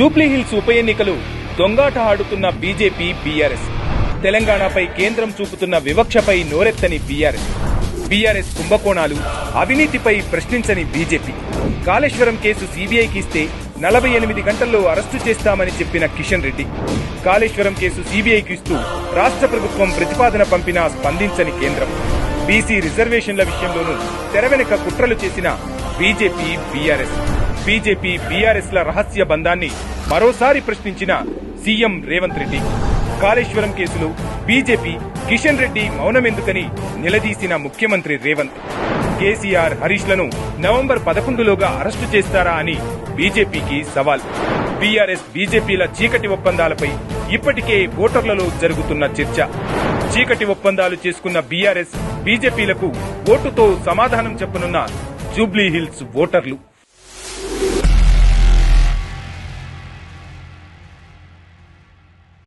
జూబ్లీహిల్స్ ఉప ఎన్నికలు దొంగాట ఆడుతున్న బీజేపీ బీఆర్ఎస్. తెలంగాణపై కేంద్రం చూపుతున్న వివక్షపై నోరెత్తని బీఆర్ఎస్. బీఆర్ఎస్ కుంభకోణాలు అవినీతిపై ప్రశ్నించని బీజేపీ. కాళేశ్వరం కేసు సీబీఐకి ఇస్తే నలభై ఎనిమిది గంటల్లో అరెస్టు చేస్తామని చెప్పిన కిషన్ రెడ్డి. కాళేశ్వరం కేసు సీబీఐకి ఇస్తూ రాష్ట్ర ప్రభుత్వం ప్రతిపాదన పంపినా స్పందించని కేంద్రం. బీసీ రిజర్వేషన్ల విషయంలోనూ తెరవెనక కుట్రలు చేసిన బీజేపీ బీఆర్ఎస్. బీజేపీ బీఆర్ఎస్ ల రహస్య బంధాన్ని మరోసారి ప్రశ్నించిన సీఎం రేవంత్ రెడ్డి. కాళేశ్వరం కేసులో బీజేపీ కిషన్ రెడ్డి మౌనమెందుకని నిలదీసిన ముఖ్యమంత్రి రేవంత్. కేసీఆర్ హరీష్లను నవంబర్ పదకొండులోగా అరెస్టు చేస్తారా అని బీజేపీకి సవాల్. బీఆర్ఎస్ బీజేపీల చీకటి ఒప్పందాలపై ఇప్పటికే ఓటర్లలో జరుగుతున్న చర్చ. చీకటి ఒప్పందాలు చేసుకున్న బీఆర్ఎస్ బీజేపీలకు ఓటుతో సమాధానం చెప్పనున్న జూబ్లీహిల్స్ ఓటర్లు.